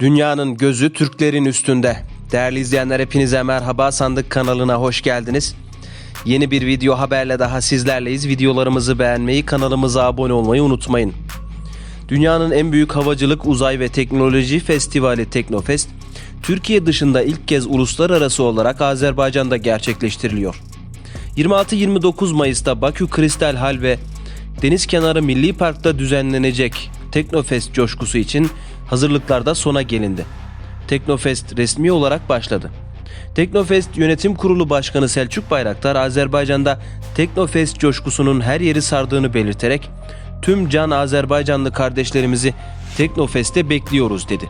Dünyanın gözü Türklerin üstünde. Değerli izleyenler hepinize merhaba Sandık kanalına hoş geldiniz. Yeni bir video haberle daha sizlerleyiz. Videolarımızı beğenmeyi, kanalımıza abone olmayı unutmayın. Dünyanın en büyük havacılık, uzay ve teknoloji festivali Teknofest, Türkiye dışında ilk kez uluslararası olarak Azerbaycan'da gerçekleştiriliyor. 26-29 Mayıs'ta Bakü Kristal Hal ve Deniz Kenarı Milli Park'ta düzenlenecek Teknofest coşkusu için hazırlıklarda sona gelindi. Teknofest resmi olarak başladı. Teknofest Yönetim Kurulu Başkanı Selçuk Bayraktar Azerbaycan'da Teknofest coşkusunun her yeri sardığını belirterek tüm can Azerbaycanlı kardeşlerimizi Teknofest'te bekliyoruz dedi.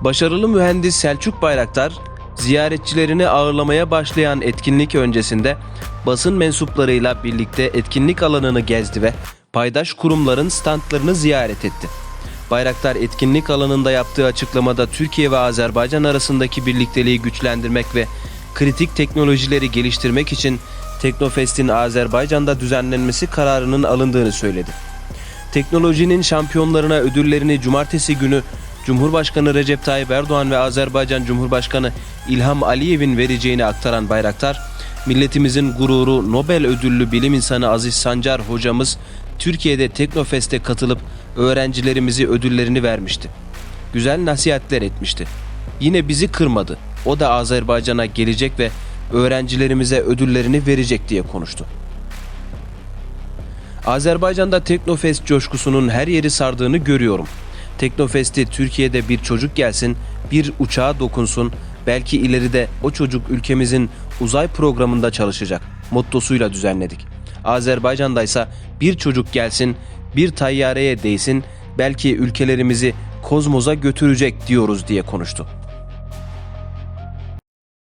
Başarılı mühendis Selçuk Bayraktar, ziyaretçilerini ağırlamaya başlayan etkinlik öncesinde basın mensuplarıyla birlikte etkinlik alanını gezdi ve paydaş kurumların standlarını ziyaret etti. Bayraktar etkinlik alanında yaptığı açıklamada Türkiye ve Azerbaycan arasındaki birlikteliği güçlendirmek ve kritik teknolojileri geliştirmek için Teknofest'in Azerbaycan'da düzenlenmesi kararının alındığını söyledi. Teknolojinin şampiyonlarına ödüllerini cumartesi günü Cumhurbaşkanı Recep Tayyip Erdoğan ve Azerbaycan Cumhurbaşkanı İlham Aliyev'in vereceğini aktaran Bayraktar, milletimizin gururu Nobel ödüllü bilim insanı Aziz Sancar hocamız Türkiye'de Teknofest'e katılıp öğrencilerimizi ödüllerini vermişti. Güzel nasihatler etmişti. Yine bizi kırmadı. O da Azerbaycan'a gelecek ve öğrencilerimize ödüllerini verecek diye konuştu. Azerbaycan'da Teknofest coşkusunun her yeri sardığını görüyorum. Teknofest'i Türkiye'de bir çocuk gelsin, bir uçağa dokunsun, belki ileride o çocuk ülkemizin uzay programında çalışacak mottosuyla düzenledik. Azerbaycan'da ise bir çocuk gelsin, bir tayyareye değsin, belki ülkelerimizi kozmoza götürecek diyoruz diye konuştu.